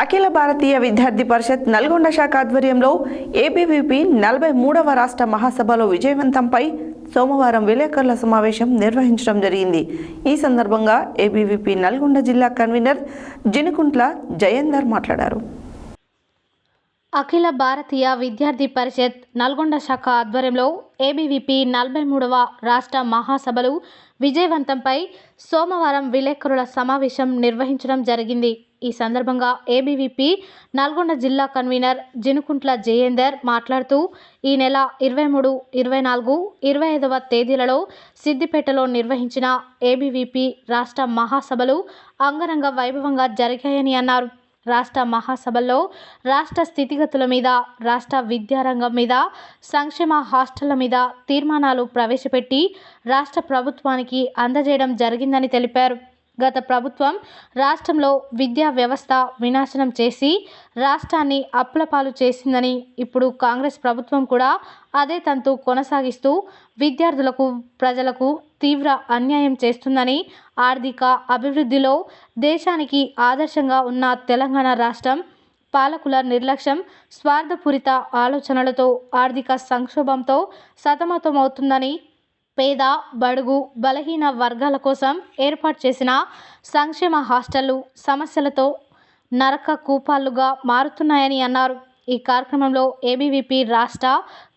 అఖిల భారతీయ విద్యార్థి పరిషత్ నల్గొండ శాఖ ఆధ్వర్యంలో ఏబీవీపీ నలభై మూడవ రాష్ట్ర మహాసభలో విజయవంతంపై సోమవారం విలేకరుల సమావేశం నిర్వహించడం జరిగింది. ఈ సందర్భంగా ఏబీవీపీ నల్గొండ జిల్లా కన్వీనర్ జినుకుంట్ల జయేందర్ మాట్లాడారు. అఖిల భారతీయ విద్యార్థి పరిషత్ నల్గొండ శాఖ ఆధ్వర్యంలో ఏబీవీపీ నలభై మూడవ రాష్ట్ర మహాసభలు విజయవంతంపై సోమవారం విలేకరుల సమావేశం నిర్వహించడం జరిగింది. ఈ సందర్భంగా ఏబీవీపీ నల్గొండ జిల్లా కన్వీనర్ జినుకుంట్ల జయేందర్ మాట్లాడుతూ ఈ నెల ఇరవై మూడు ఇరవై నాలుగు ఇరవై ఐదవ తేదీలలో సిద్దిపేటలో నిర్వహించిన ఏబీవీపీ రాష్ట్ర మహాసభలు అంగరంగ వైభవంగా జరిగాయని అన్నారు. రాష్ట్ర మహాసభల్లో రాష్ట్ర స్థితిగతుల మీద రాష్ట్ర విద్యారంగం మీద సంక్షేమ హాస్టళ్ళ మీద తీర్మానాలు ప్రవేశపెట్టి రాష్ట్ర ప్రభుత్వానికి అందజేయడం జరిగిందని తెలిపారు. గత ప్రభుత్వం రాష్ట్రంలో విద్యా వ్యవస్థ వినాశనం చేసి రాష్ట్రాన్ని అప్పులపాలు చేసిందని ఇప్పుడు కాంగ్రెస్ ప్రభుత్వం కూడా అదే తంతు కొనసాగిస్తూ విద్యార్థులకు ప్రజలకు తీవ్ర అన్యాయం చేస్తుందని ఆర్థిక అభివృద్ధిలో దేశానికి ఆదర్శంగా ఉన్న తెలంగాణ రాష్ట్రం పాలకుల నిర్లక్ష్యం స్వార్థపూరిత ఆలోచనలతో ఆర్థిక సంక్షోభంతో సతమతమవుతుందని పేద బడుగు బలహీన వర్గాల కోసం ఏర్పాటు చేసిన సంక్షేమ హాస్టళ్ళు సమస్యలతో నరక కూపాలుగా మారుతున్నాయని అన్నారు. ఈ కార్యక్రమంలో ఏబీవీపీ రాష్ట్ర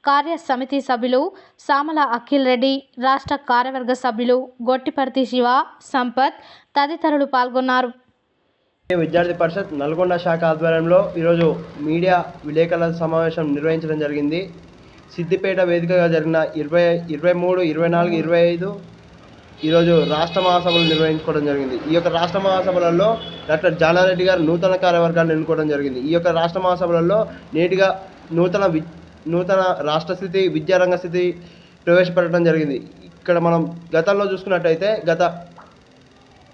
కార్య సమితి సభ్యులు సామల అఖిల్ రెడ్డి రాష్ట్ర కార్యవర్గ సభ్యులు గొట్టిపర్తి శివ సంపత్ తదితరులు పాల్గొన్నారు. విద్యార్థి పరిషత్ నల్గొండ శాఖ ఆధ్వర్యంలో ఈరోజు మీడియా విలేకరుల సమావేశం నిర్వహించడం జరిగింది. సిద్దిపేట వేదికగా జరిగిన ఇరవై ఇరవై మూడు ఇరవై నాలుగు ఇరవై ఐదు ఈరోజు రాష్ట్ర మహాసభలు నిర్వహించుకోవడం జరిగింది. ఈ యొక్క రాష్ట్ర మహాసభలలో డాక్టర్ జానారెడ్డి గారు నూతన కార్యవర్గాన్ని ఎన్నుకోవడం జరిగింది. ఈ యొక్క రాష్ట్ర మహాసభలలో నేటిగా నూతన వి నూతన రాష్ట్ర స్థితి విద్యారంగ స్థితి ప్రవేశపెట్టడం జరిగింది. ఇక్కడ మనం గతంలో చూసుకున్నట్టయితే గత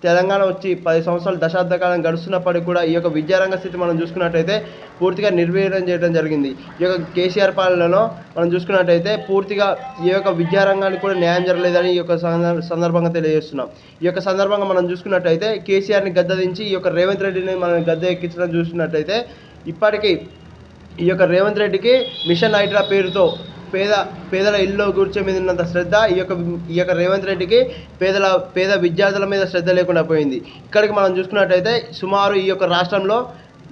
తెలంగాణ వచ్చి పది సంవత్సరాలు దశాబ్ద కాలం గడుస్తున్నప్పటికీ కూడా ఈ యొక్క విద్యారంగ స్థితి మనం చూసుకున్నట్టయితే పూర్తిగా నిర్వీర్యం చేయడం జరిగింది. ఈ యొక్క కేసీఆర్ పాలనలో మనం చూసుకున్నట్టయితే పూర్తిగా ఈ యొక్క విద్యారంగానికి కూడా న్యాయం జరగలేదని ఈ యొక్క సందర్- సందర్భంగా తెలియజేస్తున్నాం. ఈ యొక్క సందర్భంగా మనం చూసుకున్నట్టయితే కేసీఆర్ని గద్దదించి ఈ యొక్క రేవంత్ రెడ్డిని మనం గద్దె ఎక్కించడం చూసుకున్నట్టయితే ఇప్పటికీ ఈ యొక్క రేవంత్ రెడ్డికి మిషన్ హైడ్రా పేరుతో పేద పేదల ఇల్లు కూర్చో మీద ఉన్నంత శ్రద్ధ ఈ యొక్క ఈ యొక్క రేవంత్ రెడ్డికి పేదల పేద విద్యార్థుల మీద శ్రద్ధ లేకుండా పోయింది. ఇక్కడికి మనం చూసుకున్నట్టయితే సుమారు ఈ యొక్క రాష్ట్రంలో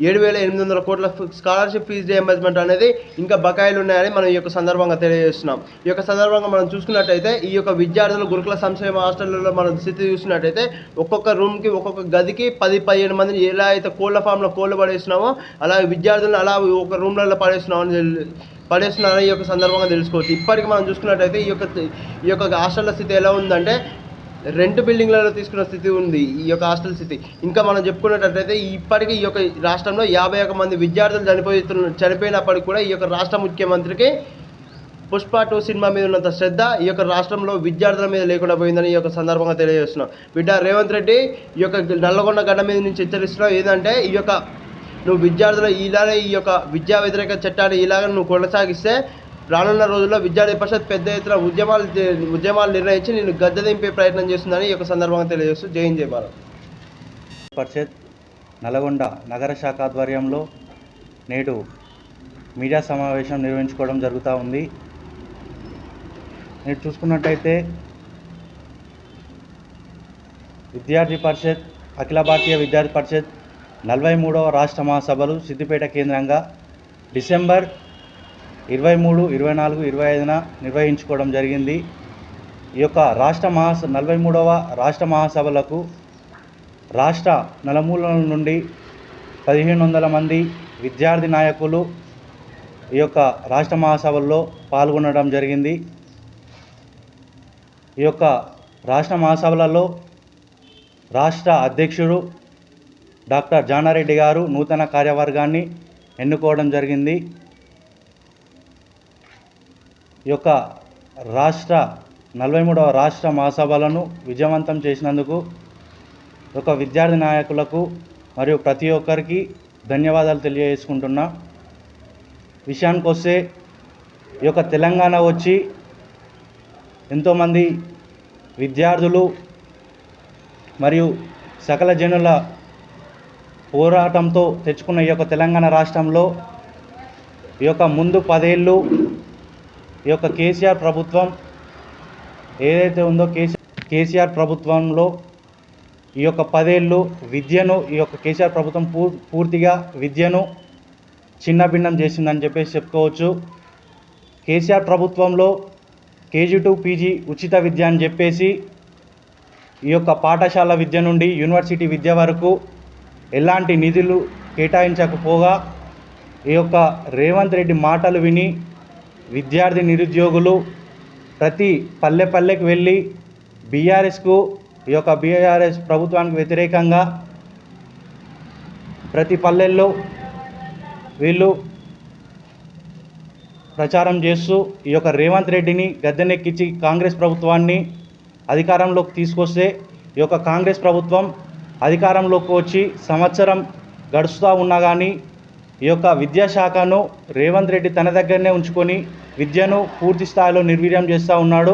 ఏడు వేల ఎనిమిది వందల కోట్ల స్కాలర్షిప్ ఫీజు రియంబర్స్మెంట్ అనేది ఇంకా బకాయిలు ఉన్నాయని మనం ఈ యొక్క సందర్భంగా తెలియజేస్తున్నాం. ఈ యొక్క సందర్భంగా మనం చూసుకున్నట్టయితే ఈ యొక్క విద్యార్థులు గురుకుల సంక్షేమ హాస్టళ్ళలో మనం స్థితి చూసినట్టయితే ఒక్కొక్క రూమ్కి ఒక్కొక్క గదికి పది పదిహేను మందిని ఎలా అయితే కోళ్ళ ఫామ్లో కోళ్ళు పడేస్తున్నామో అలాగే విద్యార్థులను అలా ఒక రూమ్లలో పడేస్తున్నామని పడేస్తున్నారో పడేస్తున్నారని ఈ యొక్క సందర్భంగా తెలుసుకోవచ్చు ఇప్పటికి మనం చూసుకున్నట్టయితే ఈ యొక్క ఈ యొక్క హాస్టల్ల స్థితి ఎలా ఉందంటే రెండు బిల్డింగ్లలో తీసుకున్న స్థితి ఉంది ఈ యొక్క హాస్టల్ స్థితి ఇంకా మనం చెప్పుకున్నట్టయితే ఇప్పటికీ ఈ యొక్క రాష్ట్రంలో యాభై ఒక మంది విద్యార్థులు చనిపోతున్న చనిపోయినప్పటికీ కూడా ఈ యొక్క రాష్ట్ర ముఖ్యమంత్రికి పుష్ప టూ సినిమా మీద ఉన్నంత శ్రద్ధ ఈ యొక్క రాష్ట్రంలో విద్యార్థుల మీద లేకుండా పోయిందని ఈ యొక్క సందర్భంగా తెలియజేస్తున్నాం బిడ్డ రేవంత్ రెడ్డి ఈ యొక్క నల్లగొండ గడ్డ మీద నుంచి హెచ్చరిస్తున్నాం ఏదంటే ఈ యొక్క నువ్వు విద్యార్థుల ఇలానే ఈ యొక్క విద్యా వ్యతిరేక చట్టాన్ని ఇలాగ నువ్వు కొనసాగిస్తే రానున్న రోజుల్లో విద్యార్థి పరిషత్ పెద్ద ఎత్తున ఉద్యమాలు ఉద్యమాలు నిర్ణయించి నేను గద్దెదింపే ప్రయత్నం చేస్తుందని ఈ యొక్క సందర్భంగా తెలియజేస్తూ జై హింద్ భారత్. పరిషత్ నల్గొండ నగర శాఖ ఆధ్వర్యంలో నేడు మీడియా సమావేశం నిర్వహించుకోవడం జరుగుతూ ఉంది. నేడు చూసుకున్నట్టయితే విద్యార్థి పరిషత్ అఖిల భారతీయ విద్యార్థి పరిషత్ నలభై మూడవ రాష్ట్ర మహాసభలు సిద్దిపేట కేంద్రంగా డిసెంబర్ ఇరవై మూడు ఇరవై నాలుగు ఇరవై ఐదున నిర్వహించుకోవడం జరిగింది. ఈ యొక్క రాష్ట్ర మహాస నలభై మూడవ రాష్ట్ర మహాసభలకు రాష్ట్ర నలుమూలల నుండి పదిహేను వందల మంది విద్యార్థి నాయకులు ఈ యొక్క రాష్ట్ర మహాసభల్లో పాల్గొనడం జరిగింది. ఈ యొక్క రాష్ట్ర మహాసభలలో రాష్ట్ర అధ్యక్షుడు డాక్టర్ జానారెడ్డి గారు నూతన కార్యవర్గాన్ని ఎన్నుకోవడం జరిగింది. ఈ యొక్క రాష్ట్ర నలభై మూడవ రాష్ట్ర మహాసభలను విజయవంతం చేసినందుకు ఒక విద్యార్థి నాయకులకు మరియు ప్రతి ఒక్కరికి ధన్యవాదాలు తెలియజేసుకుంటున్నా. విషయానికి వస్తే ఈ యొక్క తెలంగాణ వచ్చి ఎంతోమంది విద్యార్థులు మరియు సకల జనుల పోరాటంతో తెచ్చుకున్న ఈ యొక్క తెలంగాణ రాష్ట్రంలో ఈ యొక్క ముందు పదేళ్ళు ఈ యొక్క కేసీఆర్ ప్రభుత్వం ఏదైతే ఉందో కేసీ కేసీఆర్ ప్రభుత్వంలో ఈ యొక్క పదేళ్ళు విద్యను ఈ యొక్క కేసీఆర్ ప్రభుత్వం పూర్ పూర్తిగా విద్యను చిన్నభిన్నం చేసిందని చెప్పేసి చెప్పుకోవచ్చు. కేసీఆర్ ప్రభుత్వంలో కేజీ టు పీజీ ఉచిత విద్య అని చెప్పేసి ఈ యొక్క పాఠశాల విద్య నుండి యూనివర్సిటీ విద్య వరకు ఎలాంటి నిధులు కేటాయించకపోగా ఈ యొక్క రేవంత్ రెడ్డి మాటలు విని విద్యార్థి నిరుద్యోగులు ప్రతి పల్లె పల్లెకి వెళ్ళి బీఆర్ఎస్కు ఈ యొక్క బీఆర్ఎస్ ప్రభుత్వానికి వ్యతిరేకంగా ప్రతి పల్లెల్లో వీళ్ళు ప్రచారం చేస్తూ ఈ యొక్క రేవంత్ రెడ్డిని గద్దెనెక్కించి కాంగ్రెస్ ప్రభుత్వాన్ని అధికారంలోకి తీసుకొస్తే ఈ యొక్క కాంగ్రెస్ ప్రభుత్వం అధికారంలోకి వచ్చి సంవత్సరం గడుస్తూ ఉన్నా కానీ ఈ యొక్క విద్యాశాఖను రేవంత్ రెడ్డి తన దగ్గరనే ఉంచుకొని విద్యను పూర్తి స్థాయిలో నిర్వీర్యం చేస్తూ ఉన్నాడు.